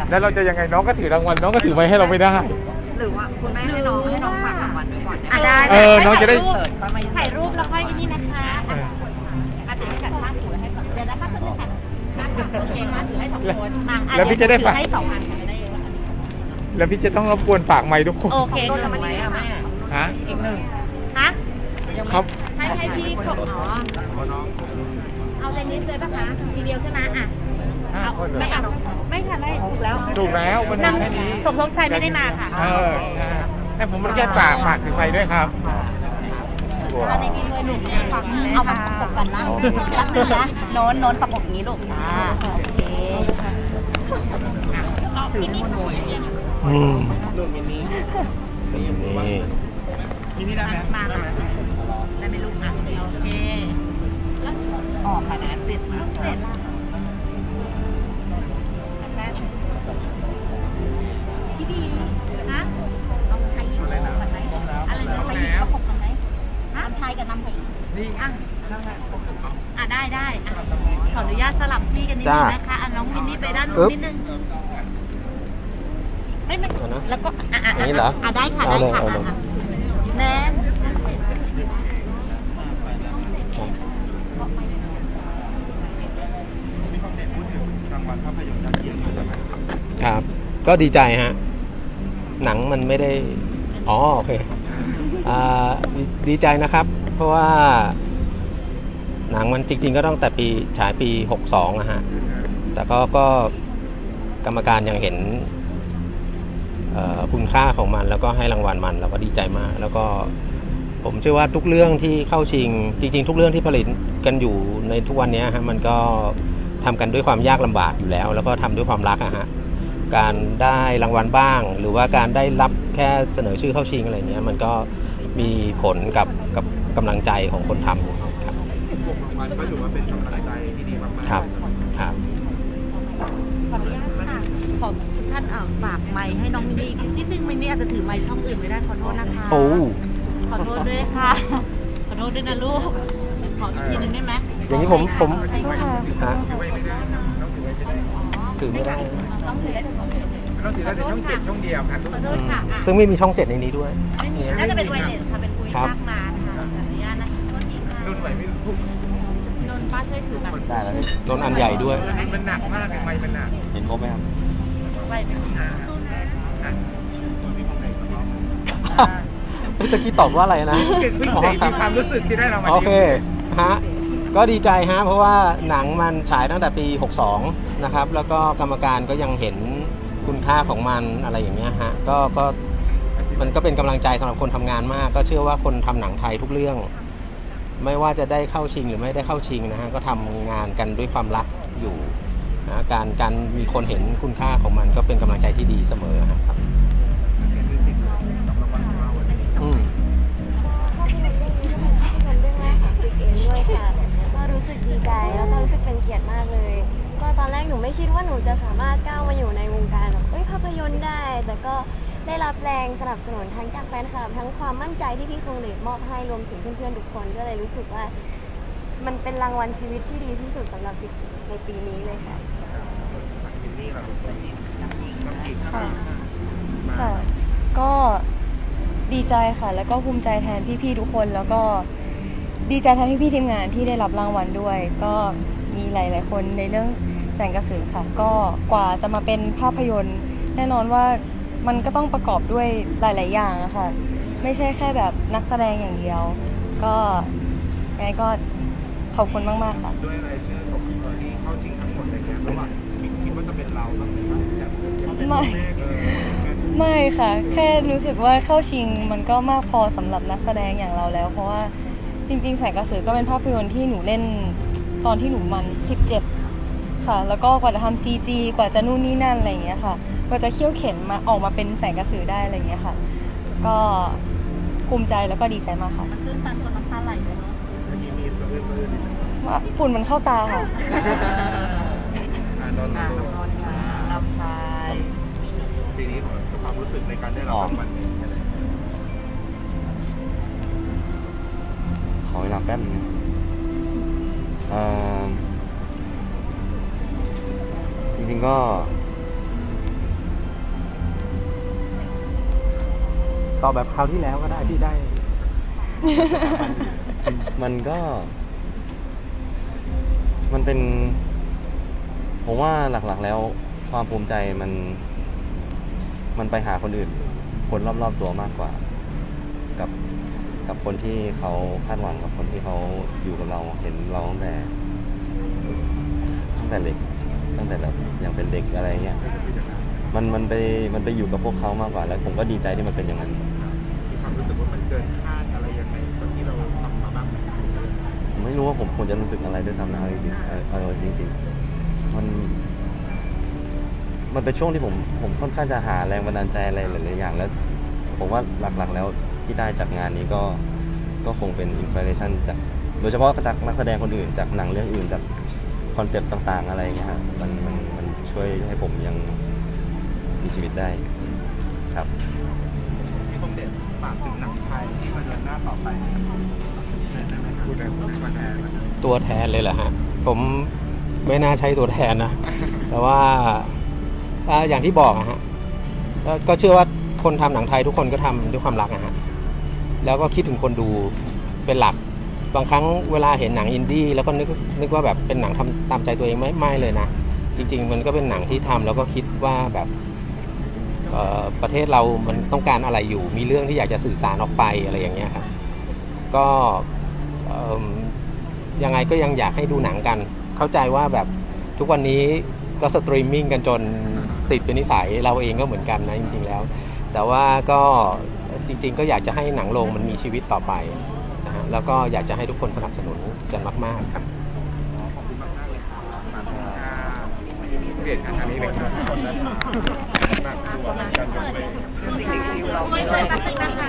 ค่ะ แล้วเราจะยังไงน้องก็ถือรางวัลน้องก็ถือไว้ให้เราไม่ได้ หรือว่าคุณแม่ให้น้องให้น้องฝากรางวัลไว้ก่อนอะได้ได้เออน้องจะได้ถ่ายรูปเสิร์ชมาไม่ถ่ายรูปแล้วค่อยนี่นะคะเอออาจจะให้กับข้างถือให้ก่อนเดี๋ยวนะคะคุณค่ะโอเคมาถือให้สองคนอ่อ่แล้วพี่จะได้ถืฝากอให้สองอันค่ะจะได้เยอะแล้วพี่จะต้องรบกวนฝากไมค์ทุกคนโอเคต้นค่ะทำไมอะแม่ฮะอีกหนึ่งฮะครับให้ให้พี่เขาอ๋อเอาเลนนี้เลยป่ะคะทีเดียวใช่ไหมอะ ห้าเอาคนเหรอไม่เอาไม่ค่ะไม่ถูกแล้วถูกแล้วมันมีแค่นี้สมทบชัยไม่ได้มาค่ะเออใช่แต่ผมมันแค่ฝากฝากถึงไมค์ด้วยครับเอาในนี้เลยหนูเอามาประกบกันนะแป๊บนึงนะโน้นโน้นประกบอย่างนี้ลูกอ่าโอเคอืมมามาได้ไหมลูกอะโอเคแล้วออกค่ะนะติดมาเสร็จละพี่ดีฮะเอาชายหญิงประกบกันไหมอะไรนะชายหญิงประกบกันไหมฮะชายกับนำหญิง นี่ อะอะได้ได้อะขออนุญาตสลับที่ กันนิดนึงนะคะอะน้องมินนี่ไปด้านนู้นนิดนึงไม่ไม่แล้วก็อะอะอย่างนี้เหรออะได้ค่ะเอาได้เลยค่ะเอาเลย อะอะแนนครับ ก็ดีใจฮะ หนังมันไม่ได้ อ๋อ โอเค อ่าดีดีใจนะครับ เพราะว่า หนังมันจริง ๆ ก็ต้องแต่ปีฉายปี 62อะฮะ แต่ก็ก็กรรมการยังเห็นคุณค่าของมันแล้วก็ให้รางวัลมันเราก็ดีใจมาก แล้วก็ผมเชื่อว่าทุกเรื่องที่เข้าชิง จริง ๆ ทุกเรื่องที่ผลิตกันอยู่ในทุกวันนี้ฮะมันก็ทำกันด้วยความยากลำบากอยู่แล้ว แล้วก็ทำด้วยความรักอะฮะการได้รางวัลบ้าง หรือว่าการได้รับแค่เสนอชื่อเข้าชิงอะไรเงี้ยมันก็มีผลกับกับกำลังใจของคนทำ ครับมันก็ถือว่าเป็นกำลังใจที่ดีมากๆครับครับขออนุญาตค่ะขอทุกท่านอะฝากไมค์ให้น้องมินนี่นิดนึงมินนี่อาจจะถือไมค์ช่องอื่นไม่ได้ขอโทษนะคะโอ้ขอโทษด้วยค่ะ ขอโทษด้วยนะลูกขออีกทีหนึงได้ไหมอย่างนี้ผมผมให้ค่ะฮะถือไว้ไม่ได้ต้องถือไว้ไม่ได้ถือไม่ได้ต้องถือได้ทุกคนต้องถือได้แต่ช่องเจ็ดช่องเดียวครับทุกขคอน โทษค่ะอะซึ่งไม่มีช่องเจ็ดในนี้ด้วย ไม่มีน่าจะเป็นไวเลสค่ะเป็นคุยครับภาคมาค่ะขออนุญาตนะโทษทีค่ะ รุ่นไหวไม่รู้ นนท์ป้าช่วยถือแบบได้แล้วโดนอันใหญ่ด้วย มันหนักมากไอ้ไม้มันหนักเห็นครบไหมครับ ไวเลสสู้นะตะกี้ตอบว่าอะไรนะเก่งวิ่งเตะมีความรู้สึกที่ได้รางวัลโอเคฮะก็ดีใจฮะเพราะว่าหนังมันฉายตั้งแต่ปี 62 นะครับ แล้วก็กรรมการก็ยังเห็นคุณค่าของมันอะไรอย่างเงี้ยฮะก็ก็มันก็เป็นกำลังใจสำหรับคนทำงานมาก ก็เชื่อว่าคนทำหนังไทยทุกเรื่อง ไม่ว่าจะได้เข้าชิงหรือไม่ได้เข้าชิงนะฮะก็ทำงานกันด้วยความรักอยู่นะการการมีคนเห็นคุณค่าของมันก็เป็นกำลังใจที่ดีเสมอครับก็รู้สึกดีใจแล้วก็รู้สึกเป็นเกียรติมากเลยก็ตอนแรกหนูไม่คิดว่าหนูจะสามารถก้าวมาอยู่ในวงการแบบเอ้ยภาพยนตร์ได้ แต่ก็ ได้รับแรงสนับสนุนทั้งจากแฟนคลับทั้งความมั่นใจที่พี่คงเดมอบให้รวมถึงเพื่อนๆทุกคนก็เลยรู้สึกว่า มันเป็นรางวัลชีวิตที่ดีที่สุดสำหรับซิในปีนี้เลยค่ะค่ะค่ะ ก็ดีใจค่ะ แล้วก็ภูมิใจแทนพี่ๆทุกคน แล้วก็ดีใจแทนพี่ๆทีมงานที่ได้รับรางวัลด้วย ก็มีหลายๆคนในเรื่องแสงกระสือค่ะ ก็กว่าจะมาเป็นภาพยนตร์ แน่นอนว่า มันก็ต้องประกอบด้วยหลาย ๆ อย่างอะค่ะ ไม่ใช่แค่แบบนักแสดงอย่างเดียว ก็ยังไงก็ขอบคุณมาก ๆ ค่ะ ด้วยรายชื่อสมที่เข้าชิงทั้งหมดเลยเนี่ยระหว่างคิดว่าจะเป็นเราบ้างไหมครับไม่เออไม่ค่ะ แค่รู้สึกว่าเข้าชิงมันก็มากพอสำหรับนักแสดงอย่างเราแล้ว เพราะว่าจริง ๆ แสงกระสือก็เป็นภาพยนตร์ที่หนูเล่นตอนที่หนูมัน 17 ค่ะ แล้วก็กว่าจะทำ CG กว่าจะนู่นนี่นั่นอะไรอย่างเงี้ยค่ะ กว่าจะเขี่ยวเข็นมาออกมาเป็นแสงกระสือได้อะไรอย่างเงี้ยค่ะ ก็ภูมิใจแล้วก็ดีใจมากค่ะคือตามคนน้ำตาไหลเลยเนาะเมื่อกี้มีเซอร์เวอร์เซอร์นิดนึงว่าฝุ่นมันเข้าตาค่ะ อ่านตอนงานั้นนนนท์ค่ะนำชายปีนี้ความรู้สึกในการได้รับรางวัลนี้อะไรขอเวลาแป๊บนึงเอ่อจริงๆก็ ตอบแบบคราวที่แล้วก็ได้ที่ได้ มันก็ มันเป็น ผมว่าหลักๆแล้ว ความภูมิใจมัน มันไปหาคนอื่น คนรอบๆตัวมากกว่า กับกับคนที่เขาคาดหวังกับคนที่เขาอยู่กับเราเห็นเราตั้งแต่ตั้งแต่เด็กตั้งแต่แบบยังเป็นเด็กอะไรเงี้ย มันมันไปมันไปอยู่กับพวกเขามากกว่าแล้ว ผมก็ดีใจที่มันเป็นอย่างนั้น มีความรู้สึกว่ามันเกินคาดอะไรยังไงจากที่เราทำมาบ้างไหมผมไม่รู้ว่าผมควรจะรู้สึกอะไรด้วยซ้ำนะเอาจริงๆเอาเอาจริงๆมัน มันเป็นช่วงที่ผมผมค่อนข้างจะหาแรงบันดาลใจอะไรหลายๆอย่างแล้ว ผมว่าหลักๆแล้วที่ได้จากงานนี้ก็ก็คงเป็นอินสปิเรชันจากโดยเฉพาะจากนักแสดงคนอื่นจากหนังเรื่องอื่นจากคอนเซปต์ต่าง ๆ อะไรอย่างเงี้ยฮะมันมันมันช่วยให้ผมยัง มีชีวิตได้ครับที่ต้องเด่นฝากถึงหนังไทยที่มาเดินหน้าต่อไปได้ไหมครับพูดได้พูดได้มาแทนตัวแทนเลยเหรอฮะ ผมไม่น่าใช่ตัวแทนนะ แต่ว่าอ่าอย่างที่บอกอะฮะก็ก็เชื่อว่าคนทำหนังไทยทุกคนก็ทำด้วยความรักอะฮะ แล้วก็คิดถึงคนดูเป็นหลัก บางครั้งเวลาเห็นหนังอินดี้แล้วก็นึกนึกว่าแบบเป็นหนังทำตามใจตัวเองไม่ไม่เลยนะ จริง ๆ มันก็เป็นหนังที่ทำแล้วก็คิดว่าแบบเอ่อ ประเทศเรามันต้องการอะไรอยู่ มีเรื่องที่อยากจะสื่อสารออกไปอะไรอย่างเงี้ยครับ ก็ยังไงก็ยังอยากให้ดูหนังกัน เข้าใจว่าแบบทุกวันนี้ก็สตรีมมิ่งกันจนติดเป็นนิสัยเราเองก็เหมือนกันนะจริงๆแล้ว แต่ว่าก็จริง ๆ ก็อยากจะให้หนังโรงมันมีชีวิตต่อไปนะฮะแล้วก็อยากจะให้ทุกคนสนับสนุนกันมาก ๆ ครับขอบคุณมากเลยครับขอบคุณครับเปลี่ยนางนี้เลยครับแบบตัวมันกันจังเลย ไม่เคยปักตึกนะคะ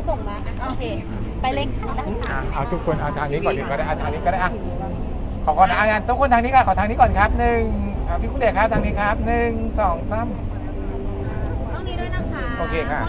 ที่เขาส่งมาอะโอเค ไปเลยค่ะอะเอาทุกคนเอาทางนี้ก่อนดีก็ได้เอาทางนี้ก็ได้อะขอก่อนนะอะทุกคนทางนี้ก่อนขอทางนี้ก่อนครับหนึ่งอะพี่คุณเดชครับทางนี้ครับหนึ่งสองสาม ต้องนี้ด้วยนะคะโอเคค่ะ